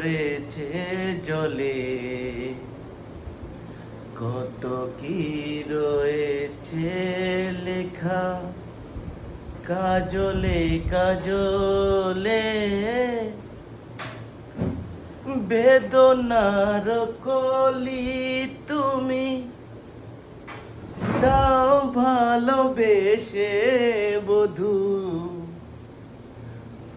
ভরেছে জলে। কত কি রয়েছে লেখা কাজলে কাজলে। বেদনার কলি তুমি দাও ভালোবেসে বধু।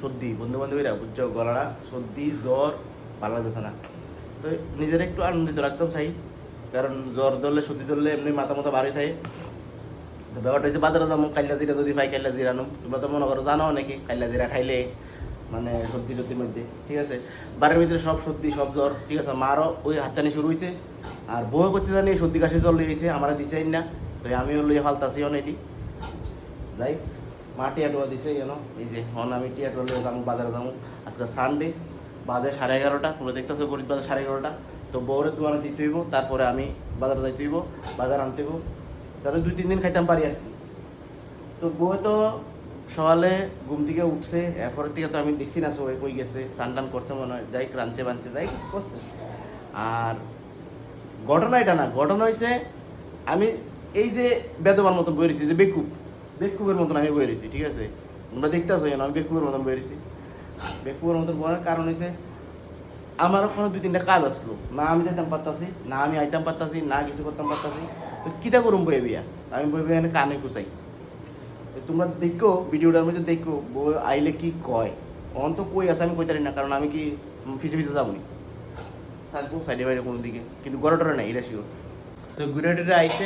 সর্দি বন্ধু বান্ধবীরা বুঝছ গলাটা সর্দি, জ্বর, ভালো লাগতেছে না। তো নিজের একটু আনন্দিত রাখতাম চাই, কারণ জ্বর ধরলে, সর্দি ধরলে এমনি মাথা মাথা ভারী থাকে। তো ব্যাপারটা হচ্ছে বাজারে যাব, কাইলা জিরা যদি পাই, কাইলা জিরা নো তোমরা তো মনে করো জানো নাকি কাইলা জিরা খাইলে মানে সর্দি সর্দির মধ্যে, ঠিক আছে? বাড়ির ভিতরে সব সর্দি, সব জ্বর, ঠিক আছে? মারও ওই হাতচানি শুরু হয়েছে আর বউ করতে জানি, সর্দি কাশি জ্বর লিয়েছে আমার দিছে না। তো আমিও লইয়া ফালতাছি অনেকটি যাই মা টিয়াটোয়া দিছে কেন এই যে, হন আমি টিয়াটোয়া লইয়া যাব, বাজারে যাব। আজকে সানডে বাজে সাড়ে এগারোটা, তোমরা দেখতেছো গরিব বাজার সাড়ে এগারোটা। তো বউরের দোকানে দিতে হইব, তারপরে আমি বাজারে যাইতে হইব, বাজার আনতে হইব। তাহলে দুই তিন দিন খাইতাম পারি আর কি। তো বউ তো সকালে ঘুম থেকে উঠছে, এরপরের থেকে তো আমি দেখছি না সবাই কই গেছে স্নান টান করছে মনে হয়। যাই রাঁধছে বানছে যাই করছে। আর ঘটনা এটা না, ঘটনা হয়েছে আমি এই যে বেদবার মতন বই যে বেকুব বেকুবের মতন আমি বই রয়েছি, ঠিক আছে? তোমরা দেখতে আসো আমি বেকুবের মতন বই রয়েছি। বেকুবের মতন বলার কারণ হয়েছে আমারও কোনো দুই তিনটা কাজ আসলো। না আমি যেতাম পারতাছি, না আমি আইতাম পারতাছি, না কিছু করতাম পারতাছি। তো কিতা করুম বই বিয়া? আমি বই বিয়া কানে কুচাই তোমরা দেখো, ভিডিওটার মধ্যে দেখো বই আইলে কি কয়? অন তো কই আছে আমি কইতারি না, কারণ আমি কি ফিসে ফিসে যাব থাকব, সাইডে বাইরে কোনো দিকে। কিন্তু গড়ে টরে নাই, এটা শিওর তো ঘুরে আইছে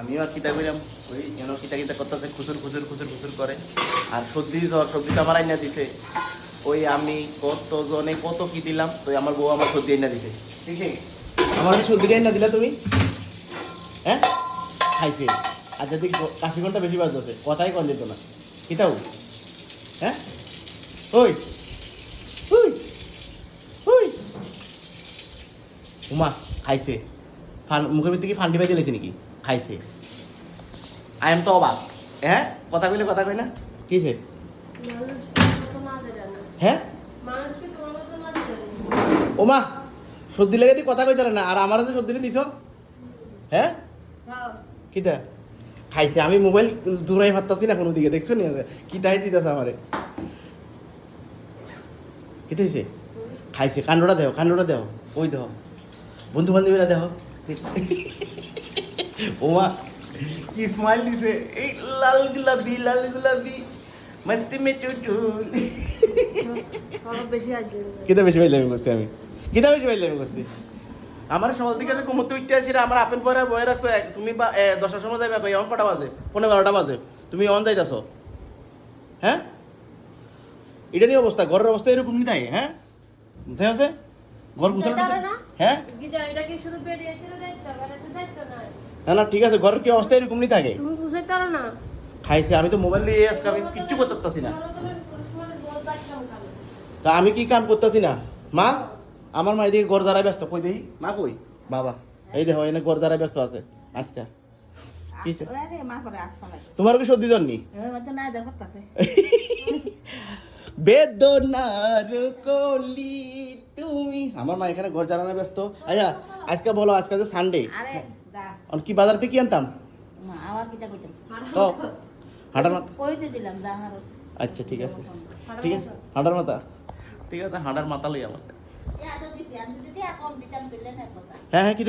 আমিও আর কিতা কইলাম ওই যেন কিতা কিতা করতেছে খুচুর খুচুর খুচুর খুচুর করে। আর সবজি জ্বর সবজি তো আমার আইনা দিছে। ওই আমি কত জনে কত কি দিলাম তো আমার বউ আমার সবজি আইনা দিছে। ঠিক আছে? আমার সবজি আইনা দিলা তুমি? হ্যাঁ? খাইছে। আর যদি কাশি ঘণ্টা বেশি বাজতেছে কথাই কন যেত না। কিতাও হ্যাঁ? ওই। ওই। ওই। উমা খাইছে। ফান মুখের ভিতরে কি ফান্ডি বাজে লেছে নাকি? খাইছে। আই এম তো অবাক হ্যাঁ কথা কইলে কথা কই না। কিছে হ্যাঁ ওমা সর্দি লেগে কথা কইতে না। আর আমার যে সর্দি দিছ? হ্যাঁ কিতা? খাইছে। আমি মোবাইল দূরাই পারতাছি না কোনো দিকে। দেখছ নি কি তাই দিতেছে আমারে। কিতা হয়েছে খাইছে। কাণ্ডটা দেও কাণ্ডটা দেও। ওই দেহ বন্ধু বান্ধবীরা দেহ ওমা কি স্মাইল দিছে? এই লাল গুলাবি লাল গুলাবি মস্তি মে আসবে কিতা বেশি পাইলামি করছি আমি? কিতা বেশি পাইলামি করছি আমার সকাল থেকে কুমতে উঠতে আসি আমার আপেল পরে বয়ে রাখছো এক তুমি বা দশটার সময় যাবে কই? অন কটা বাজে? পনেরো বারোটা বাজে। তুমি অন যাইতাছ? হ্যাঁ? এটা নিয়ে অবস্থা ঘরের অবস্থা এরকম নি থাকে হ্যাঁ? বুঝতে আছে? ঘর গুছানো পারো না? হ্যাঁ? এটা কি শুধু বেরিয়ে দিলে দায়িত্ব আর এটা দায়িত্ব নাই না না ঠিক আছে ঘরের কি অবস্থা এরকম নি থাকে? তুমি বুঝাইতে পারো না। খাইছে আমি তো মোবাইল নিয়ে আজকে আমি কিচ্ছু করতে পারতাছি না। তা আমি কি কাম করতেছি না? মা আমার মা এদিকে দ্বারা ব্যস্ত কই দেই? মা কই? বাবা এই দেখো এনে দ্বারা ব্যস্ত আছে আজকে। তোমার কি সর্দি জন্নি না? করতেছে। বেদনার কলি তুমি। আমার মা এখানে ঘর জ্বালানো ব্যস্ত। আচ্ছা আজকে বলো আজকে যে সানডে আরে কি বাজার থেকে কি আনতাম? মা আবার কিটা কইতাম? তো হাঁটার মাথা আচ্ছা ঠিক আছে। ঠিক আছে হাঁটার মাথা ঠিক আছে হাঁটার মাথা লই আমার হ্যাঁ হ্যাঁ কি